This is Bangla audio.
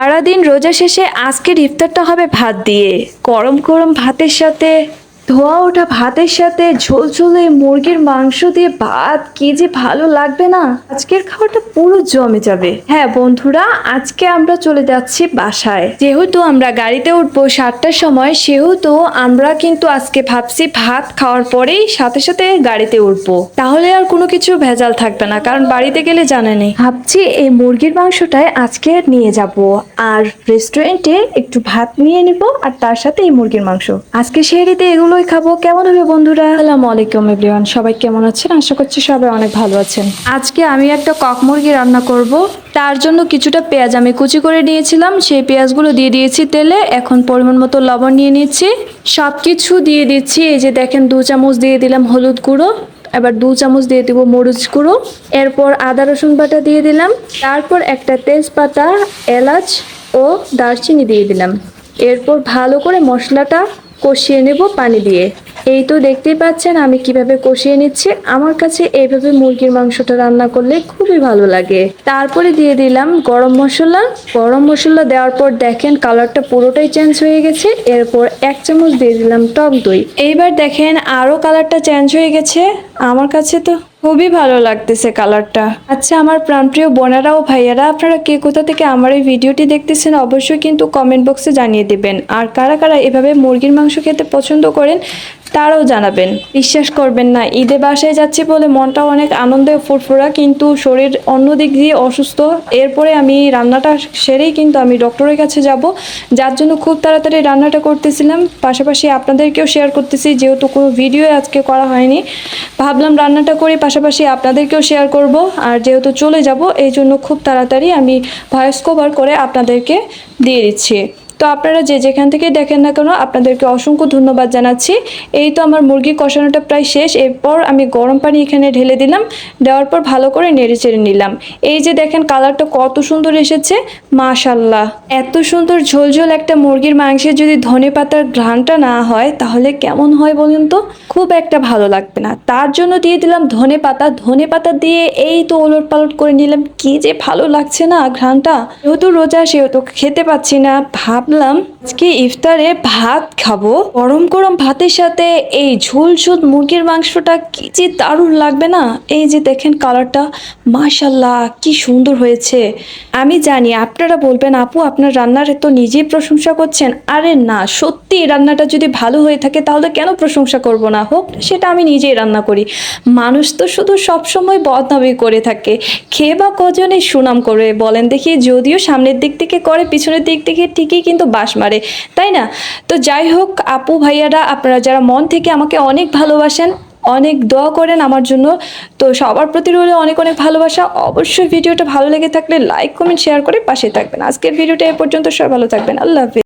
সারাদিন রোজা শেষে আজকের ইফতারটা হবে ভাত দিয়ে। গরম গরম ভাতের সাথে ধোয়া ওঠা ভাতের সাথে ঝোল ঝোলে মুরগির মাংস দিয়ে ভাত, কি যে ভালো লাগবে না? আজকের খাবারটা পুরো জমে যাবে। হ্যাঁ বন্ধুরা, আজকে আমরা চলে যাচ্ছি বাসায়। যেহেতু আমরা গাড়িতে উঠবো সাতটার সময়, সেহেতু আমরা কিন্তু আজকে ভাবছি ভাত খাওয়ার পরেই সাথে সাথে গাড়িতে উঠবো। তাহলে আর কোনো কিছু ভেজাল থাকবে না, কারণ বাড়িতে গেলে জানেনি ভাবছি এই মুরগির মাংসটাই আজকে নিয়ে যাব, আর রেস্টুরেন্টে একটু ভাত নিয়ে নিব, আর তার সাথে এই মুরগির মাংস। আজকে শেহরিতে এগুলোই খাব? কেমন হবে বন্ধুরা? আসসালামু আলাইকুম এভরিওয়ান সবাই কেমন আছেন? আশা করছি সবাই অনেক ভালো আছেন। আজকে আমি একটা কক মুরগি রান্না করব। তার জন্য কিছুটা পেঁয়াজ আমি কুচি করে নিয়েছিলাম। সেই পেঁয়াজগুলো দিয়ে দিয়েছি তেলে। এখন পরিমাণ মতো লবণ নিয়ে নিচ্ছি। সব কিছু দিয়ে দিচ্ছি। এই যে দেখেন, দু চামচ দিয়ে দিলাম হলুদ গুঁড়ো। এবার দু চামচ দিয়ে দিব মরিচ গুঁড়ো। এরপর আদা, রসুন বাটা দিয়ে দিলাম। তারপর একটা তেজপাতা, এলাচ ও দারচিনি দিয়ে দিলাম। এরপর ভালো করে মশলাটা কষিয়ে নেব পানি দিয়ে। এই তো দেখতেই পাচ্ছেন আমি কীভাবে কষিয়ে নিচ্ছি। আমার কাছে এইভাবে মুরগির মাংসটা রান্না করলে খুবই ভালো লাগে। তারপরে দিয়ে দিলাম গরম মশলা। গরম মশলা দেওয়ার পর দেখেন কালারটা পুরোটাই চেঞ্জ হয়ে গেছে। এরপর এক চামচ দিয়ে দিলাম টক দই। এইবার দেখেন আরও কালারটা চেঞ্জ হয়ে গেছে। আমার কাছে তো খুবই ভালো লাগতেছে কালারটা। আচ্ছা আমার প্রাণপ্রিয় বোনেরা ও ভাইয়ারা, আপনারা কে কোথা থেকে আমার এই ভিডিওটি দেখতেছেন অবশ্যই কিন্তু কমেন্ট বক্সে জানিয়ে দিবেন। আর কারা কারা এভাবে মুরগির মাংস খেতে পছন্দ করেন, তারাও জানাবেন। বিশ্বাস করবেন না, ঈদে বাসায় যাচ্ছি বলে মনটা অনেক আনন্দে ফুরফুরা, কিন্তু শরীর অন্য দিক দিয়ে অসুস্থ। এরপরে আমি রান্নাটা সেরেই কিন্তু আমি ডক্টরের কাছে যাব। যার জন্য খুব তাড়াতাড়ি রান্নাটা করতেছিলাম। পাশাপাশি আপনাদেরকেও শেয়ার করতেছি, যেহেতু কোনো ভিডিও আজকে করা হয়নি। ভাবলাম রান্নাটা করি পাশাপাশি আপনাদেরকেও শেয়ার করব। আর যেহেতু চলে যাব, এই জন্য খুব তাড়াতাড়ি আমি ভয়েস কভার করে আপনাদেরকে দিয়ে দিচ্ছি। তো আপনারা যে যেখান থেকে দেখেন না কেন, আপনাদেরকে অসংখ্য ধন্যবাদ জানাচ্ছি। এই তো আমার মুরগি কষানোটা প্রায় শেষ। এরপর আমি গরম পানি এখানে ঢেলে দিলাম। দেওয়ার পর ভালো করে নেড়ে চেড়ে নিলাম। এই যে দেখেন কালারটা কত সুন্দর এসেছে। মাশাল্লাহ এত সুন্দর ঝোলঝোল একটা মুরগির মাংসে যদি ধনে পাতার ঘ্রাণটা না হয়, তাহলে কেমন হয় বলুন তো? খুব একটা ভালো লাগবে না। তার জন্য দিয়ে দিলাম ধনে পাতা। ধনে পাতা দিয়ে এই তো ওলট পালট করে নিলাম। কি যে ভালো লাগছে না ঘ্রাণটা। যেহেতু রোজা, সেহেতু খেতে পাচ্ছি না। ভাবলাম আজকে ইফতারে ভাত খাব। গরম গরম ভাতের সাথে এই ঝোল ঝোল মুরগির মাংসটা কি যে দারুণ লাগবে না? এই যে দেখেন কালারটা মাশাল্লাহ কি সুন্দর হয়েছে। আমি জানি, আপনারা বলবেন, আপু, আপনার রান্নার তো নিজেই প্রশংসা করছেন। আরে না, সত্যি রান্নাটা যদি ভালো হয়ে থাকে, তাহলে কেন প্রশংসা করব না, হোক, সেটা আমি নিজেই রান্না করি। মানুষ তো শুধু সবসময় বদনামি করে থাকে। খেয়ে বা কজনে সুনাম করে বলেন দেখি, যদিও সামনের দিক থেকে করে, পিছনের দিক থেকে ঠিকই কিন্তু বাস মারে, তাই না? তো যাই হোক, আপু ভাইয়ারা, আপনারা যারা মন থেকে আমাকে অনেক ভালোবাসেন, অনেক দোয়া করেন আমার জন্য, তো সবার প্রতি রইলে অনেক অনেক ভালোবাসা। অবশ্যই ভিডিওটা ভালো লেগে থাকলে লাইক কমেন্ট শেয়ার করে পাশে থাকবেন। আজকের ভিডিওটা এ পর্যন্ত, সবাই ভালো থাকবেন। আল্লাহ হাফিজ।